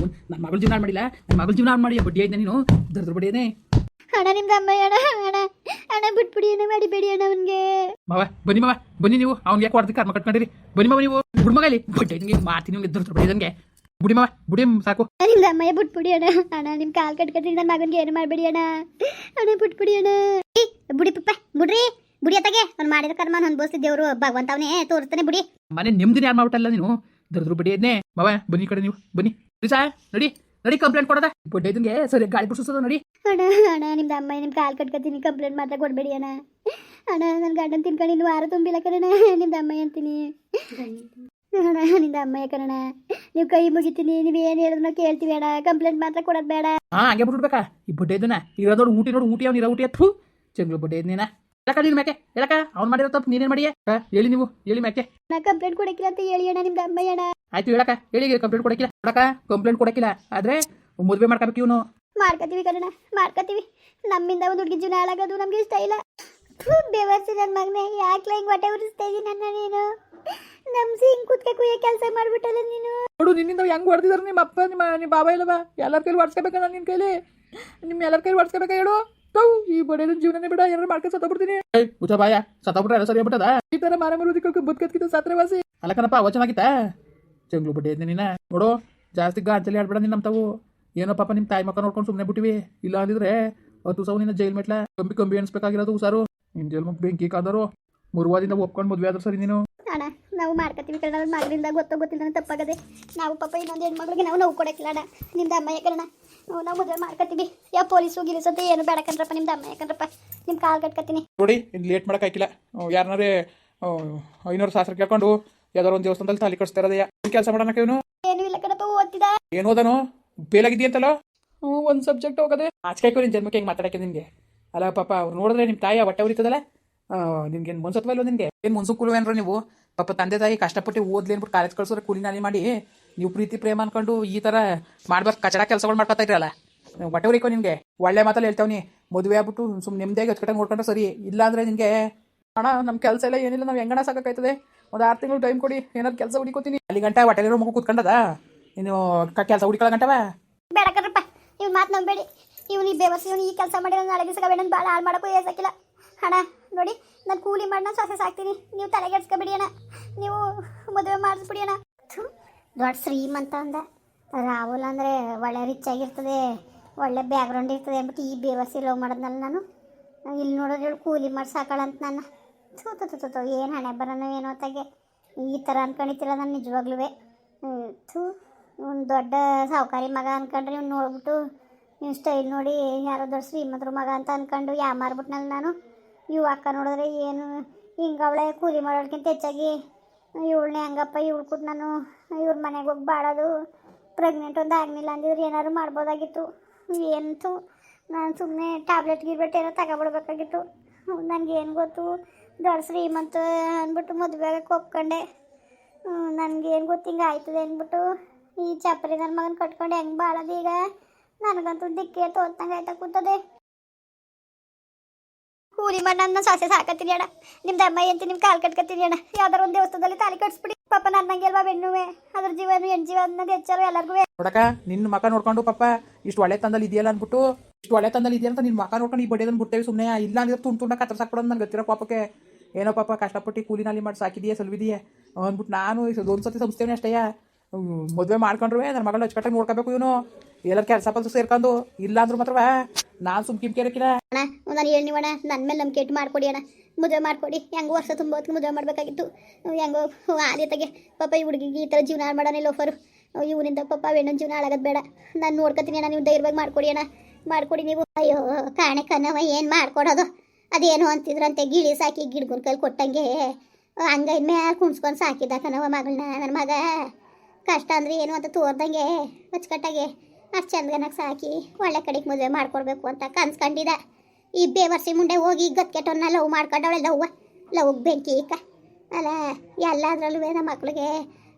ನನ್ನ ಮಗಳ ಜೀವನ ಮಾಡಿಲ್ಲ? ನನ್ನ ಮಗಳ ಜೀವನ ಮಾಡಿ ಬಡ್ಡಿ ಐದ ನೀನು? ದರ್ದ್ರ ಬಡ್ಡಿಯೇನೆ ಅಣ್ಣ ನಿಮ್ದು ಅಮ್ಮ ಅಣ್ಣ ಅಣ್ಣ ಅಣ್ಣ ಬಿಟ್ಬಿಡಿ ಅಣ್ಣ ಮಾಡಿಬೇಡಿ ಅಣ್ಣ ಅವನಿಗೆ. ಮಾವ ಬನ್ನಿ ಮಾವ ಬನ್ನಿ ನೀವು. ಅವ್ನಿಗೆ ಯಾಕೆ ಹೊಡೆದಕ್ಕೆ ಕರ್ಮ ಕಟ್ಕೊಂಡಿರಿ? ಬನ್ನಿ ಮಾವ ನೀವು. ಬುಡ್ ಮಗಲಿ ಬಡ್ಡಿ ನಿಮಗೆ ಮಾಡ್ತೀನಿ ನಿಮ್ಗೆ ದರ್ದ್ರ ಬಡ್ಡಿ ಬುಡಿ ಮಾವ ಬುಡಿ ಸಾಕು. ನಿಮ್ದು ಅಮ್ಮಯ್ಯ ಬಿಟ್ಬಿಡಿ ಅಣ್ಣ. ಅಣ್ಣ ನಿಮ್ಮ ಕಾಲು ಕಟ್ಕೊತೀನಿ ನನ್ನ ಮಗನಿಗೆ ಏನು ಮಾಡಬೇಡಿ ಅಣ್ಣ. ಅಣ್ಣ ಬಿಟ್ಬಿಡಿ ಅಣ್ಣ. ಬುಡಿ ಪಪ್ಪ ಬುಡ್ರಿ. ಬುಡಿ ಅತ್ತಗೆ. ಅವ್ನು ಮಾಡಿದ ಕರ್ಮ ಅನ್ಭವಿಸ್ತಿದ್ದೆ ದೇವರು ಭಗವಂತ ಅವನೇ ತೋರಿಸ್ತಾನೆ ಬುಡಿ. ಮನೆ ನಿಮ್ದು ಯಾರು ಮಾಡ್ಬಿಟ್ಟಲ್ಲ ನೀನು? ದರ್ದ್ರ ಬಡ್ಡಿಯನ್ನೇ ಮಾವ ಬನ್ನಿ ಕಡೆ ನೀವು. ಬನ್ನಿ. ರೀ ಸಾ ನಡಿ ನಡಿ ಕಂಪ್ಲೇಂಟ್ ಕೊಡದ. ಬಡ್ಡಿ ಇದ್ದಂಗೆ ಸರಿ ಗಾಳಿ ಬಿಡಿಸೋದು ನಡಿ. ಅಣ್ಣ ಅಣ್ಣ ನಿಮ್ದು ಅಮ್ಮ ನಿಮ್ ಕಾಲ್ ಕಟ್ಕೊತೀನಿ ಕಂಪ್ಲೇಂಟ್ ಮಾತ್ರ ಕೊಡಬೇಡಿ ಅಣ್ಣ. ಅಣ್ಣ ನನ್ನ ಗಂಡನ ತಿನ್ಕೊಂಡು ಇನ್ನು ವಾರ ತುಂಬಿಲ್ಲ ಕಣ ನಿಮ್ದು ಅಮ್ಮ ಅಂತೀನಿ. ಅಣ್ಣ ನಿಮ್ದು ಅಮ್ಮ ಕಣ ನೀವು ಕೈ ಮುಗಿತೀನಿ ನೀವು ಏನು ಹೇಳಿದ್ರು ನಾವು ಕೇಳ್ತೀವಿ ಅಣ್ಣ. ಕಂಪ್ಲೇಂಟ್ ಮಾತ್ರ ಕೊಡೋದು ಬೇಡ. ಹಾ ಹಂಗೆ ಬಿಟ್ಬಿಡ್ಬೇಕಾ? ಈ ಬಡ್ಡೆ ಇದನ್ನ ಇರೋ ನೋಡಿ ಊಟಿ ನೋಡಿ ಊಟಿ ಅವ್ನು ಇರೋ ಊಟಿ ಹತ್ತು ಚಂಗ್ಳು ಬಡ್ಡೆ ಇದನ್ನೇನ ಹೇಳಕ್ಕ ನೀನು ಮ್ಯಾಕೆ? ಹೇಳಕ್ಕ ಅವ್ನು ಮಾಡಿರೋ ತಪ್ಪು ನೀನೇನ್ ಮಾಡಿಯಾ? ಹೇಳಿ ನೀವು ಹೇಳಿ ಮ್ಯಾಕೆ? ನಾ ಕಂಪ್ಲೇಂಟ್ ಕೊಡಕ್ಕಿಲ್ಲ ಅಂತ ಹೇಳಿ ಅಣ್ಣ ನಿಮ್ದು ಅಮ್ಮ ಅಣ್ಣ. ಆಯ್ತು ಹೇಳಕ್ಕ ಹೇಳಿ ಕಂಪ್ಲೇಂಟ್ ಕೊಡಕ್ಕಿಲ್ಲ. ಕೊಡಕ ಕಂಪ್ಲೇಂಟ್ ಕೊಡಕಿಲ್ಲ ಆದ್ರೆ ಮದುವೆ ಮಾಡ್ಕೋಬೇಕು ಇವನು. ಮಾಡ್ಕೋತೀವಿ ಕಣ ಮಾಡ್ಕೋತೀವಿ. ನಮ್ಮಿಂದ ಒಂದು ಹುಡುಗಿ ಜೀವನ ಹಾಳಾಗೋದು ನಮ್ಗೆ ಇಷ್ಟ ಇಲ್ಲ. ಬೇವರ್ಸಿ ನನ್ನ ಮಗನೇ ಯಾಕೆ ಹಿಂಗೆ ಹೊಟ್ಟೆ ಉರಿಸ್ತಾ ಇದ್ದೀನಿ ನನ್ನ ನೀನು? ನಮ್ಮ ಸಿಂಗ್ ಕುತ್ಕೆ ಕುಯ್ಯ ಕೆಲಸ ಮಾಡ್ಬಿಟ್ಟಲ್ಲ ನೀನು? ನೋಡು ನಿನ್ನಿಂದ ಹೆಂಗ್ ಹೊಡೆದಿದ್ದಾರೆ ನಿಮ್ಮ ಅಪ್ಪ ನಿಮ್ಮ ನಿಮ್ಮ ಬಾಬಾ ಇಲ್ಲವಾ? ಎಲ್ಲರ ಕೈಲಿ ಹೊಡ್ಸ್ಕೋಬೇಕ ನಾನು ನಿನ್ನ ಕೈಲಿ? ನಿಮ್ಮ ಎಲ್ಲರ ಕೈಲಿ ಹೊಡ್ಸ್ಕೋಬೇಕಾ ಹೇಳು? ತೌ ಈ ಬಡಿಯೋದ್ ಜೀವನನೇ ಬಿಡ ಏನಾರು ಮಾಡ್ಕೊಂಡು ಸತ್ತೋಗ್ಬಿಡ್ತೀನಿ. ಏಯ್ ಉಚ್ಚ ಬಾಯ ಸತ್ತೋಗ್ಬಿಟ್ರೆ ಎಲ್ಲ ಸರಿ ಆಗ್ಬಿಟ್ಟದ ಈ ತರ ಮಾರ ಮರುದಿಕ್ಕ ಬದುಕತ್ಕಿತ ಸಾತ್ರೆ ವಾಸಿ ಅಲ್ಲ ಕಣಪ್ಪ ವಚನಾಗಿತ್ತಾ ಚೆಂಗ್ಳು ಬಡ್ಡಿ ಇದ್ದೆ ನೀನು. ನೋಡು ಜಾಸ್ತಿ ಗಾಂಚಲಿ ಆಡ್ಬೇಡ ನಿನ್ನ ನಮ್ಮ ತಾವು ಏನೋ ಪಾಪ ನಿಮ್ಮ ತಾಯಿ ಮಕ್ಕ ನೋಡ್ಕೊಂಡು ಸುಮ್ಮನೆ ಬಿಟ್ಟಿವಿ. ಇಲ್ಲ ಅಂದಿದ್ರೆ ಹತ್ತು ಸಾವು ನಿನ್ನ ಜೈಲ್ ಮೆಟ್ಲ ಕಂಬಿ ಕಂಬಿ ಎಣಿಸ್ಬೇಕಾಗಿರೋದು ಸಾರು ನಿನ್ನ ಜೈಲ್ ಮುಖ ಬೆಂಕಿ ಕಾದರು. ಮುರುವಾದಿಂದ ಒಪ್ಕೊಂಡು ಮದುವೆ ಆದ್ರೂ ಸರಿ ನೀನು. ಅಣ್ಣ ನಾವು ಮಾಡ್ಕೋತೀವಿ ಕಣ ಮಗಳಿಂದ ಗೊತ್ತೋ ಗೊತ್ತಿಲ್ಲ ತಪ್ಪಾಗದೆ. ನಾವು ಪಾಪ ಇನ್ನೊಂದು ಹೆಣ್ಮಗಳಿಗೆ ನಾವು ನೋವು ಕೊಡಕ್ಕಿಲ್ಲ ಅಣ್ಣ. ನಿಮ್ದು ಅಮ್ಮ ಯಾಕಣ್ಣ ನಾವು ಮದುವೆ ಮಾರ್ಕತ್ತೀವಿ. ಯಾವ ಪೊಲೀಸು ಗಿಲೀಸು ಅಂತ ಏನು ಬೇಡ ಕಣ್ರಪ್ಪ ನಿಮ್ದು ಅಮ್ಮ ಯಾಕಂದ್ರಪ್ಪ ನಿಮ್ಮ ಕಾಲು ಕಟ್ಕೊತೀನಿ ನೋಡಿ ಇನ್ನು ಲೇಟ್ ಮಾಡೋಕ್ಕಾಗಿಲ್ಲ ಯಾರನ್ನಾರೇ ಐನೂರು ಶಾಸ್ತ್ರ ಕೇಳ್ಕೊಂಡು ಯಾವ್ದಾರು ಒಂದು ದೇವಸ್ಥಾನದಲ್ಲಿ ತಾಲಿ ಕಟ್ಸ್ತಾ ಇರೋದಯ್ಯ ಕೆಲಸ ಮಾಡೋಣ ಇವನು? ಏನು ಇಲ್ಲ ಕಣಪ್ಪ ಓದ್ತಿದ ಏನು ಓದನು? ಬೇಲಾಗಿದ್ದೀಯಂತಲ್ಲ? ಹ್ಞೂ ಒಂದು ಸಬ್ಜೆಕ್ಟ್ ಹೋಗೋದೆ. ಆಚೆ ನಿನ್ ಜನ್ಮಕ್ಕೆ ಹೆಂಗ್ ಮಾತಾಡಕ್ಕೆ ನಿನಗೆ? ಅಲ್ಲ ಪಾಪ ಅವ್ರು ನೋಡಿದ್ರೆ ನಿಮ್ಮ ತಾಯಿ ಹೊಟ್ಟೆ ಉರಿತದಲ್ಲ? ನಿನ್ಗೆ ಏನು ಮನ್ಸತ್ವ ಇಲ್ವ ನಿನಗೆ? ಏನು ಮನ್ಸು ಕೂಲ್ವೇನ್ರ ನೀವು? ಪಾಪ ತಂದೆ ತಾಯಿ ಕಷ್ಟಪಟ್ಟು ಓದ್ಲಿ ಅಂದ್ಬಿಟ್ಟು ಕಾಲೇಜ್ ಕಳ್ಸೋರೆ ಕೂಲಿ ನಾಲಿ ಮಾಡಿ ನೀವು ಪ್ರೀತಿ ಪ್ರೇಮ ಅನ್ಕೊಂಡು ಈ ತರ ಮಾಡ್ಬೇಕು ಕಚಡ ಕೆಲಸಗಳು ಮಾಡ್ಕೊತಾ ಇದ್ರಲ್ಲ. ಹೊಟ್ಟೆ ಉರಿಕೋ ನಿನಗೆ? ಒಳ್ಳೆ ಮಾತಲ್ಲಿ ಹೇಳ್ತಾವ್ನಿ ಮದುವೆ ಆಗ್ಬಿಟ್ಟು ಸುಮ್ಮನೆ ನೆಮ್ಮದಿಯಾಗಿ ಹೊತ್ಕಟ್ಟಂಗ್ ನೋಡ್ಕೊಂಡ್ರೆ ಸರಿ ಇಲ್ಲ ಅಂದ್ರೆ ನಿನಗೆ ಅಣ್ಣ ನಮ್ಮ ಕೆಲಸ ಎಲ್ಲ ಏನಿಲ್ಲ ನಾವು ಹೆಂಗಣ ಸಾಕಾಯ್ತದೆ ಒಂದು ಆರು ತಿಂಗಳು ಟೈಮ್ ಕೊಡಿ ಏನಾದ್ರು ಕೆಲಸ ಹುಡುಕೋತೀನಿ. ಅಲ್ಲಿ ಗಂಟೆ ಹೊಟ್ಟೆಲಿರೋ ಮಗು ಕೂತ್ಕೊಂಡದ? ನೀನು ಕೆಲಸ ಹುಡುಕೊಳ್ಳೋ ಗಂಟವ ಬೇಡ ಕಣ್ರಪ್ಪ ನೀವು ಮಾತು ನಂಬೇಡಿ ಇವ್ನು ಈ ಬೇವಸ್ ಇವನು ಈ ಕೆಲಸ ಮಾಡಿರೋ ನಾಳೆ ದಿವಸ ಬೇಡ ಭಾಳ ಹಾಳು ಮಾಡೋಕ್ಕೂ ಏಸಕ್ಕಿಲ್ಲ ಅಣ್ಣ ನೋಡಿ ನಾನು ಕೂಲಿ ಮಾಡಿ ನಾನು ಸೊಸೆ ಸಾಕ್ತೀನಿ. ನೀವು ತಲೆಗೆಡ್ಸ್ಕೊಬೇಡಿ ಅಣ್ಣ. ನೀವು ಮದುವೆ ಮಾಡಿಸ್ಬಿಡಿ ಅಣ್ಣ. ದೊಡ್ಡ ಶ್ರೀಮಂತ ಅಂದ. ರಾಹುಲ್ ಅಂದರೆ ಒಳ್ಳೆ ರಿಚ್ ಆಗಿರ್ತದೆ ಒಳ್ಳೆ ಬ್ಯಾಕ್ಗ್ರೌಂಡ್ ಇರ್ತದೆ ಅಂದ್ಬಿಟ್ಟು ಈ ಬೇವಸಿ ಲವ್ ಮಾಡೋದ್ನಲ್ಲ ನಾನು. ಇಲ್ಲಿ ನೋಡಿದ್ರೆ ಇವ್ಳು ಕೂಲಿ ಮಾಡಿ ಸಾಕಳಂತ ನನ್ನ ಥೂ ತು ತು ಏನು ಹಣೆ ಬರೋಣ ಏನೋ ತಗೆ. ಈ ಥರ ಅನ್ಕೊಂಡಿತ್ತಿಲ್ಲ ನಾನು ನಿಜವಾಗ್ಲೂ ಥೂ, ಒಂದು ದೊಡ್ಡ ಸಾಹುಕಾರಿ ಮಗ ಅನ್ಕೊಂಡ್ರಿ ಇವ್ನು ನೋಡ್ಬಿಟ್ಟು ಇವ್ನು ಸ್ಟೈಲ್ ನೋಡಿ ಯಾರೋ ದೊಡ್ಡ ಶ್ರೀಮಂತರ ಮಗ ಅಂತ ಅನ್ಕೊಂಡು ಯಾ ಮಾರ್ಬಿಟ್ನಲ್ಲ ನಾನು. ಇವು ಅಕ್ಕ ನೋಡಿದ್ರೆ ಏನು, ಹಿಂಗೆ ಅವಳೆ ಕೂಲಿ ಮಾಡೋಕ್ಕಿಂತ ಹೆಚ್ಚಾಗಿ ಇವಳನ್ನೇ ಹೆಂಗಪ್ಪ, ಇವಳು ಕೊಟ್ಟು ನಾನು ಇವ್ರ ಮನೆಗೆ ಹೋಗಿ ಬಾಳೋದು. ಪ್ರೆಗ್ನೆಂಟ್ ಒಂದು ಆಗಲಿಲ್ಲ ಅಂದಿದ್ರೆ ಏನಾದ್ರು ಮಾಡ್ಬೋದಾಗಿತ್ತು. ಎಂತು ನಾನು ಸುಮ್ಮನೆ ಟ್ಯಾಬ್ಲೆಟ್ ಗಿಬ್ಲೆಟ್ ಏನೋ ತಗೊಬಿಡ್ಬೇಕಾಗಿತ್ತು ನನಗೇನು ಗೊತ್ತು. ದೊಡ್ಡ ಶ್ರೀಮಂತ ಅಂದ್ಬಿಟ್ಟು ಮದುವೆಗೆ ಒಪ್ಕೊಂಡೆ. ನನಗೇನು ಗೊತ್ತು ಆಯ್ತದೆ ಅಂದ್ಬಿಟ್ಟು ಈ ಚಪ್ಪರಿ ನನ್ನ ಮಗನ ಕಟ್ಕೊಂಡು. ಹೆಂಗೆ ಬಾಳೋದು ಈಗ? ನನಗಂತೂ ದಿಕ್ಕೆ ತೋರ್ತಂಗೆ ಆಯ್ತಾ ಕೂತದೆ. ಕೂಲಿ ಮಾಡಿ ನನ್ನ ಸಾಸೆ ಸಾಕತ್ತೀನಿ ಅಣ್ಣ. ನಿಮ್ದು ಅಮ್ಮ ಎಂತ ನಿಮ್ಮ ಕಾಲು ಕಟ್ಕೊತೀನಿ ಅಣ್ಣ. ಯಾವ್ದಾರು ಒಂದು ದೇವಸ್ಥಾನದಲ್ಲಿ ತಾಲಿ ಕಟ್ಸ್ಬಿಡಿ. ಪಾಪ ನನ್ನಂಗೆ ಅಲ್ವಾ ಬೆಣ್ಣುವೆ ಅದ್ರ ಜೀವ ಹೆಣ್ ಜೀವ ಅನ್ನೋದು ಹೆಚ್ಚಾರು ಎಲ್ಲರಿಗೂ ನೋಡಕ ನಿನ್ನ ಮಕ ನೋಡ್ಕೊಂಡು ಪಾಪ ಇಷ್ಟು ಒಳ್ಳೆ ತಂದಲ್ಲಿ ಇದೆಯಲ್ಲ ಅನ್ಬಿಟ್ಟು ಇಷ್ಟು ಒಳ್ಳೆ ತಂದಲ್ಲಿ ಇದೆಯಲ್ಲ ಅಂತ ನಿನ್ನ ಮಕ ನೋಡ್ಕೊಂಡು ಈ ಬಡ್ಡಿಯದನ್ನು ಬಿಡ್ತೇವೆ ಸುಮ್ಮನೆ ಇಲ್ಲ ಅಂದ್ರೆ ತುಂಡು ತುಂಡ ಕತ್ರ ಸಾಕ್ಬಿಡೋದು ನನಗೆ ಗೊತ್ತಿರೋ ಪಾಪಕ್ಕೆ. ಏನೋ ಪಾಪ ಕಷ್ಟಪಟ್ಟು ಕೂಲಿನಲ್ಲಿ ಮಾಡಿ ಸಾಕಿದೆಯಾ ಸಲ್ವಿದೆಯಾ. ಅಂದ್ಬಿಟ್ಟು ನಾನು ಒಂದು ಸತಿ ಸಂಸ್ಥೆನೇ ಅಷ್ಟೇ ಮದುವೆ ಮಾಡ್ಕೊಂಡ್ರು ನನ್ನ ಮಗಳು ಅಚ್ಚುಕಟ್ಟಾಗಿ ನೋಡ್ಕೋಬೇಕು ಇವನು. ಎಲ್ಲರ ಕೆಲಸ ಪಲ್ಸ ಸೇರ್ಕೊಂಡು ಇಲ್ಲ ಅಂದ್ರೂ ಮಾತ್ರವ ನಾನು ಸುಮ್ ಕಿಮ್ಕಿ ಇರಕ್ಕಿಲ್ಲ ಅಣ್ಣ ನಾನು ಹೇಳಿ ಅಣ್ಣ ನನ್ನ ಮೇಲೆ ನಂಬಿಕೆ ಇಟ್ಟು ಮಾಡ್ಕೊಡಿ ಅಣ್ಣ. ಮದುವೆ ಮಾಡ್ಕೊಡಿ. ಹೆಂಗೋ ವರ್ಷ ತುಂಬ ಹೊತ್ತಿಗೆ ಮದುವೆ ಮಾಡಬೇಕಾಗಿತ್ತು. ಹೆಂಗೋ ಆದ್ಯತೆಗೆ ಪಾಪ ಈ ಹುಡುಗಿಗೆ ಈ ಥರ ಜೀವನ ಮಾಡೋಣ ಲೋಫರು. ಇವನಿಂದ ಪಾಪ ಹೆಣ್ಣನ ಜೀವನ ಹಾಳಾಗೋದು ಬೇಡ. ನಾನು ನೋಡ್ಕೊತೀನಿ ಅಣ್ಣ, ನೀವು ಧೈರ್ಯವಾಗಿ ಮಾಡ್ಕೊಡಿ ಅಣ್ಣ. ಮಾಡ್ಕೊಡಿ ನೀವು. ಅಯ್ಯೋ, ಕಾಣೆ ಕನ್ನವ ಏನು ಮಾಡ್ಕೊಡೋದು? ಅದೇನು ಅಂತಿದ್ರಂತೆ, ಗಿಳಿ ಸಾಕಿ ಗಿಡ್ಗುನ್ ಕೈಲಿ ಕೊಟ್ಟಂಗೆ. ಹಂಗೆ ಮೇಲೆ ಕುಣ್ಸ್ಕೊಂಡು ಸಾಕಿದ್ದ ಕಣವ ಮಗಳನ್ನ ನನ್ನ ಮಗ. ಕಷ್ಟ ಅಂದರೆ ಏನು ಅಂತ ತೋರ್ದಂಗೆ, ಅಚ್ಚುಕಟ್ಟಾಗೆ ಅಷ್ಟು ಚಂದಗನಾಗ ಸಾಕಿ ಒಳ್ಳೆ ಕಡೆಗೆ ಮದುವೆ ಮಾಡ್ಕೊಡ್ಬೇಕು ಅಂತ ಕನ್ಸ್ಕೊಂಡಿದ್ದ ಈ ಬೇವರ್ಸಿ ಮುಂಡೆ ಹೋಗಿ ಗತ್ಕೆಟ್ಟವನ್ನ ಲವ್ ಮಾಡ್ಕೊಂಡವಳೆ ಲವ್ವ ಲವ್ ಬೆಂಕಿ ಇಕ್ಕ ಅಲ್ಲ ಎಲ್ಲದ್ರಲ್ಲೂ ನಮ್ಮ ಮಕ್ಳಿಗೆ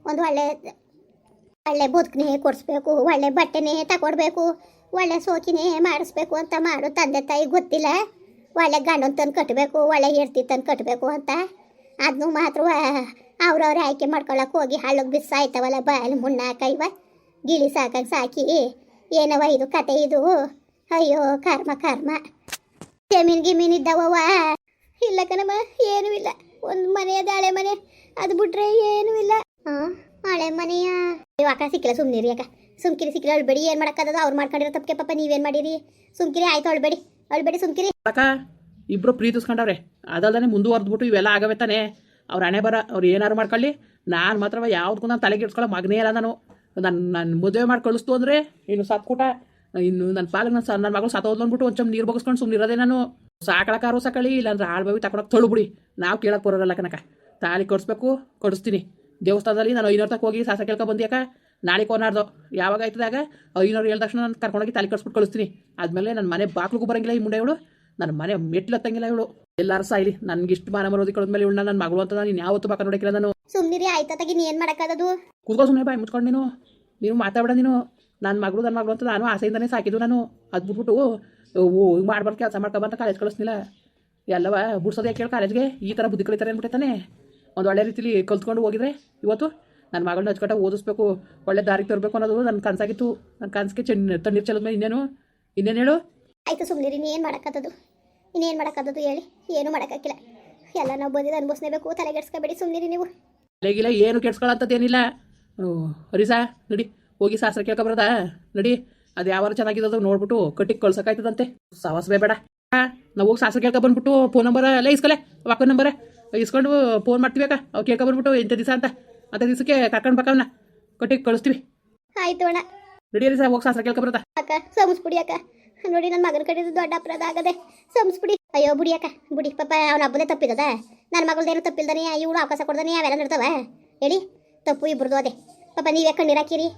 ಒಂದು ಒಳ್ಳೆ ಒಳ್ಳೆ ಬದುಕನೇ ಕೊಡಿಸ್ಬೇಕು, ಒಳ್ಳೆ ಬಟ್ಟೆನೇ ತಗೊಡ್ಬೇಕು, ಒಳ್ಳೆ ಸೋಕಿನೇ ಮಾಡಿಸ್ಬೇಕು ಅಂತ ಮಾಡು ತಂದೆ ತಾಯಿ ಗೊತ್ತಿಲ್ಲ. ಒಳ್ಳೆ ಗಂಡನ ತಂದು ಕಟ್ಟಬೇಕು ಒಳ್ಳೆ ಹೆಡ್ತಿ ತಂದು ಕಟ್ಟಬೇಕು ಅಂತ. ಅದನ್ನು ಮಾತ್ರ ಅವ್ರವ್ರೆ ಆಯ್ಕೆ ಮಾಡ್ಕೊಳಕ್ಕೆ ಹೋಗಿ ಹಳ್ಳಕ್ಕೆ ಬಿಸಾಯ್ತವಲ್ಲ ಬಾಯಲ್ಲಿ ಮುಣ್ಣ ಕೈವ ಗಿಳಿ ಸಾಕಾಗಿ ಸಾಕಿ. ಏನವ ಇದು ಕತೆ ಇದು? ಅಯ್ಯೋ, ಕರ್ಮ ಕರ್ಮ. ಜಮೀನ್ ಗಿಮೀನ್ ಇದ್ದಾವವ ಇಲ್ಲ ಕಣಮ್ಮ, ಏನೂ ಇಲ್ಲ. ಒಂದು ಮನೆ ಅದ, ಹಳೆ ಮನೆ. ಅದು ಬಿಟ್ರೆ ಏನೂ ಇಲ್ಲ. ಹಾಂ ಹಳೆ ಮನೆಯ? ನೀವು ಅಕ್ಕ ಸಿಕ್ಕಿಲ್ಲ ಸುಮ್ಮನಿರಿ ಅಕ್ಕ. ಸುಮ್ಕಿರಿ ಸಿಕ್ಕಿಲ್ಲ ಅಳ್ಬೇಡಿ. ಏನು ಮಾಡೋಕ್ಕದ ಅವ್ರು ಮಾಡ್ಕೊಂಡಿರೋ ತಪ್ಪಕ್ಕೆ ಪಾಪ ನೀವೇನು ಮಾಡಿರಿ? ಸುಮ್ಕಿರಿ, ಆಯ್ತು, ಅಳ್ಬೇಡಿ. ಅಳ್ಬೇಡಿ, ಸುಮ್ಕಿರಿ. ಅಕ್ಕ, ಇಬ್ರು ಪ್ರೀತಿಸ್ಕೊಂಡವ್ರೆ ಅದಲ್ದೇ ಮುಂದುವರೆದ್ಬಿಟ್ಟು ಇವೆಲ್ಲ ಆಗವೆ ತಾನೆ. ಅವ್ರ ಹಣೆ ಬರ, ಅವ್ರು ಏನಾರು ಮಾಡ್ಕೊಳ್ಳಿ. ನಾನು ಮಾತ್ರ ಯಾವ್ದಕ್ಕೂ ನಾನು ತಲೆಗೆ ಇಡ್ಸ್ಕೊಳ್ಳೋ ಮಗನೇ ಇಲ್ಲ ನಾನು. ನನ್ನ ನನ್ನ ಮದುವೆ ಮಾಡಿ ಕಳಿಸ್ತು ಅಂದರೆ, ಇನ್ನು ಸತ್ಕೂಟ ಇನ್ನು ನನ್ನ ಪಾಲಿಗೆ ನನ್ನ ನನ್ನ ಮಗಳು ಸತ ಅಂದ್ಬಿಟ್ಟು ಒಂದು ಚಮ್ ನೀರು ಬಗ್ಸ್ಕೊಂಡು ಸುಮ್ಮನಿರೋದೇ ನಾನು. ಸಾಕಳಕಾರು ಸಾಕಳಿ ಇಲ್ಲಾಂದ್ರೆ ಬಾವಿ ತಗೊಳಕ್ಕೆ ತಳ್ಳುಬಿಡಿ ನಾವು ಕೇಳಕ್ಕೆ ಬರೋರಲ್ಲ ಕನಕ ತಾಳಿ ಕೊಡಿಸ್ಬೇಕು ಕೊಡಿಸ್ತೀನಿ. ದೇವಸ್ಥಾನದಲ್ಲಿ ನಾನು ಐನೂರು ತಕ್ಕ ಹೋಗಿ ಸಾಸ ಕೇಳ್ಕೊ ಬಂದ್ಯಾಕ ನಾಳೆ ಕೋನಾರ್ದು ಯಾವಾಗ ಆಯ್ತದಾಗ ಐನೂರು ಹೇಳಿದ ತಕ್ಷಣ ನಾನು ಕರ್ಕೊಂಡೋಗಿ ತಾಲಿ ಕಟ್ಸ್ಬಿಟ್ಟು ಕಳಿಸ್ತೀನಿ. ಆದಮೇಲೆ ನನ್ನ ಮನೆ ಬಾಕ್ಲಿಗೂ ಬರಂಗಿಲ್ಲ ಈ ಮುಂಡೆ ಇವಳು. ನನ್ನ ಮನೆ ಮೆಟ್ಲು ಹತ್ತಂಗಿಲ್ಲ ಇವಳು. ಎಲ್ಲರೂ ಸಾಯಿಲಿ. ನನ್ಗೆ ಇಷ್ಟು ಮಾನ ಮರೋದಿ ಕಳೆದ್ಮೇಲೆ ಇವಳು ನನ್ನ ಮಗಳು ಅಂತ ನಾನು ಯಾವತ್ತು ಬಾಕ ನೋಡಕ್ಕಿಲ್ಲ ನಾನು. ಸುಮ್ನಿರಿ ಆಯ್ತಾ ತಗಿ ನೀ ಏನು ಮಾಡೋಕ್ಕಾಗದು ಕೂತ್ಕೊ ಸುಮ್ಮನೆ ಬಾಯಿ ಮುಚ್ಕೊಂಡು ನೀನು. ನೀನು ಮಾತಾಡ ನೀನು. ನನ್ನ ಮಗಳು ನನ್ನ ಮಗಳು ಅಂತ ನಾನು ಆಸೆಯಿಂದನೇ ಸಾಕಿದ್ದು ನಾನು. ಅದು ಬಿಟ್ಬಿಟ್ಟು ಮಾಡ್ಬಾರ್ದು ಕೆಲಸ ಮಾಡ್ಕೊಬಂತ ಕಾಲೇಜ್ ಕಳಿಸ್ನಿಲ್ಲ. ಎಲ್ಲವ ಬಿಡ್ಸೋದು ಯಾಕೆ ಹೇಳಿ ಕಾಲೇಜ್ಗೆ? ಈ ಥರ ಬುದ್ಧಿ ಕಳಿತಾರೆ ಅಂದ್ಬಿಟ್ಟೈತಾನೆ ಒಂದು ಒಳ್ಳೆ ರೀತಿಲಿ ಕಲ್ತ್ಕೊಂಡು ಹೋಗಿದ್ರೆ ಇವತ್ತು ನನ್ನ ಮಗಳನ್ನ ಹಚ್ಕೊಟ್ಟ ಓದಿಸ್ಬೇಕು ಒಳ್ಳೆ ದಾರಿಗೆ ತರಬೇಕು ಅನ್ನೋದು ನನ್ನ ಕನಸಾಗಿತ್ತು. ನನ್ನ ಕನಸಿಗೆ ಚೆನ್ನ ತಣ್ಣೀರು ಚೆಲ್ಲದ್ಮೇಲೆ ಇನ್ನೇನು? ಇನ್ನೇನು ಹೇಳು? ಆಯ್ತು ಸುಮ್ನಿರಿ ರೀ ಏನು ಮಾಡೋಕ್ಕದ್ದು ಇನ್ನೇನು ಮಾಡೋಕ್ಕದ್ದು ಹೇಳಿ ಏನು ಮಾಡೋಕ್ಕಾಗಿಲ್ಲ ಎಲ್ಲ ನಾವು ಬಂದಿದ್ದು ಅನ್ಭವಿಸ್ಲೇಬೇಕು ತಲೆಗೆಡ್ಸ್ಕೊಬೇಡಿ ಸುಮ್ಮನಿರಿ ನೀವು. ತಲೆಗಿಲ್ಲ ಏನು ಕೆಡ್ಸ್ಕೊಳತ್ತದೇನಿಲ್ಲ ಹರಿಸಾ ನಡಿ. ಹೋಗಿ ಶಾಸ್ತ್ರ ಕೇಳ್ಕೊಬರದ ನಡಿ ಅದು ಯಾವ ಚೆನ್ನಾಗಿದ್ದು ನೋಡ್ಬಿಟ್ಟು ಕಟ್ಟಿಗೆ ಕಳ್ಸೋಕಾಯ್ತದಂತೆ ಸಾವಸ್ಬೇ ಬೇಡ. ನಾವು ಹೋಗಿ ಶಾಸ್ತ್ರ ಕೇಳ್ಕೊ ಬಂದ್ಬಿಟ್ಟು ಫೋನ್ ನಂಬರ್ ಎಲ್ಲ ಇಸ್ಕೊಲೆ ಅಕ್ಕನ ನಂಬರ್ ಇಸ್ಕೊಂಡು ಫೋನ್ ಮಾಡ್ತೀವಿ ಅವು ಕೇಳ್ಕೊ ಬಂದ್ಬಿಟ್ಟು ಎಂಥ ದಿವಸ ಅಂತ. ಅಂತ ದಿವಸಕ್ಕೆ ಕರ್ಕೊಂಡು ಬಕ್ಕವನ್ನ ಕಟ್ಟಿಗೆ ಕಳಿಸ್ತೀವಿ. ಆಯ್ತು ಅಣ್ಣ. ನಡಿ ಸರ್ ಹೋಗಿ ಶಾಸ್ತ್ರ ಕೇಳ್ಕೊಬರದ ಅಕ್ಕ ಸಂಸ್ಬಿಡಿ ಅಕ್ಕ. ನೋಡಿ ನನ್ನ ಮಗನ ಕಡೆ ದೊಡ್ಡ ಅಪರಾಧ ಆಗದೆ. ಸಂಸ್ಬಿಡಿ. ಅಯ್ಯೋ ಬುಡಿ ಅಕ್ಕ ಬುಡಿ. ಪಾಪ ಅವನ ಹಬ್ಬದೇ ತಪ್ಪಿದದ. ನನ್ನ ಮಗಳದೇನು ತಪ್ಪಿಲ್ದಾನೆ ಇವಳು ಅವಕಾಶ ಕೊಡ್ದಾನೆ ಅವೆಲ್ಲ ನಡ್ತವ ಹೇಳಿ ತಪ್ಪು ಇಬ್ಬರದು ಅದೇ. ಪಾಪ ನೀವೇ ನೀರಾಕಿರಿ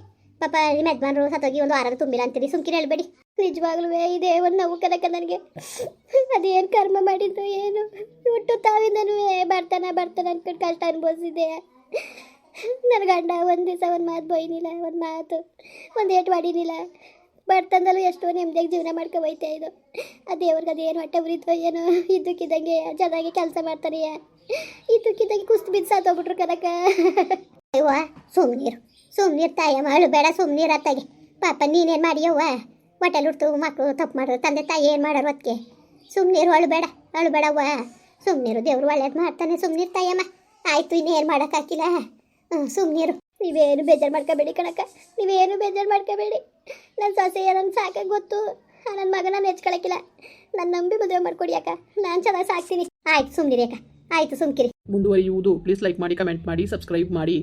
ಪಾಪ ನಿಮ್ಮ ಯಜಮಾನ್ರು ಸತ್ತೋಗಿ ಒಂದು ವಾರದ ತುಂಬಿಲ್ಲ ಅಂತೀರಿ. ಸುಮ್ಕಿನ ಹೇಳ್ಬೇಡಿ. ನಿಜವಾಗ್ಲೂ ಇದೇ ಒಂದು ನೋವು ಕನಕ ನನಗೆ. ಅದೇನು ಕರ್ಮ ಮಾಡಿದ್ದು ಏನು? ಹುಟ್ಟು ತಾವಿಂದನೂ ಬರ್ತಾನ ಬರ್ತಾನ ಅನ್ಕೊಂಡು ಕಷ್ಟ ಅನುಭವಿಸಿದೆ. ನನ್ನ ಗಂಡ ಒಂದು ದಿವಸ ಒಂದು ಮಾತು ಬೈನಿಲ್ಲ ಒಂದು ಮಾತು ಒಂದು ಏಟು ಮಾಡಿನಿಲ್ಲ. ಬರ್ತಂದಲ್ಲೂ ಎಷ್ಟೋ ನೆಮ್ಮದಿಯಾಗಿ ಜೀವನ ಮಾಡ್ಕೊ ಹೋಯ್ತಾ ಇದು ಆ ದೇವ್ರಿಗೆ ಅದೇನು ಹೊಟ್ಟೆ ಉರಿತೋ ಏನೋ? ಇದ್ದಕ್ಕಿದ್ದಂಗೆ ಚೆನ್ನಾಗಿ ಕೆಲಸ ಮಾಡ್ತಾನೆ ಇದ್ದಕ್ಕಿದ್ದಂಗೆ ಕುಸ್ತು ಬಿದ್ದು ಸಾತೋಗ್ಬಿಟ್ರು ಕನಕ. ಅಯ್ಯೋ ಸುಮ್ನೀರು. ಸುಮ್ನೀರು ತಾಯಿ ಮಾಡು ಬೇಡ, ಸುಮ್ನೀರು ತಾಯಿ ಪಾಪ ನೀನೇನು ಮಾಡಿಯವ್ವ? ಹೊಟ್ಟೆಲ್ ಹುಡ್ತು ಮಕ್ಕಳು ತಪ್ಪು ಮಾಡೋರು, ತಂದೆ ತಾಯಿ ಏನು ಮಾಡೋರು ಅದಕ್ಕೆ ಸುಮ್ನೀರು, ಅಳು ಬೇಡ, ಅಳು ಬೇಡವ್ವ. ಸುಮ್ನಿರು, ದೇವ್ರು ಒಳ್ಳೇದು ಮಾಡ್ತಾನೆ ಸುಮ್ನಿರ್ ತಾಯಮ್ಮ ಆಯಿತು, ಇನ್ನೇನು ಮಾಡೋಕ್ಕಾಗಿಲ್ಲ ಹ್ಞೂ ಸುಮ್ನೀರು. ನೀವೇನು ಬೇಜಾರು ಮಾಡ್ಕೋಬೇಡಿ ಕಣಕ್ಕ, ನೀವೇನು ಬೇಜಾರು ಮಾಡ್ಕೋಬೇಡಿ. ನನ್ನ ಸೊಸೆ ನನ್ನ ಸಾಕಾಗಿ ಗೊತ್ತು. ನನ್ನ ಮಗ ನಾನು ಹೆಚ್ಕೊಳಕ್ಕಿಲ್ಲ ನನ್ನ ನಂಬಿ ಮದುವೆ ಮಾಡ್ಕೊಡಿ ಅಕ್ಕ. ನಾನು ಚೆನ್ನಾಗಿ ಸಾಕ್ತೀನಿ. ಆಯ್ತು, ಸುಮ್ನಿರಿ ಅಕ್ಕ. ಆಯ್ತು, ಸುಮ್ಕಿರಿ. ಮುಂದುವರಿಯುವುದು ಪ್ಲೀಸ್ ಲೈಕ್ ಮಾಡಿ ಕಮೆಂಟ್ ಮಾಡಿ ಸಬ್ಸ್ಕ್ರೈಬ್ ಮಾಡಿ.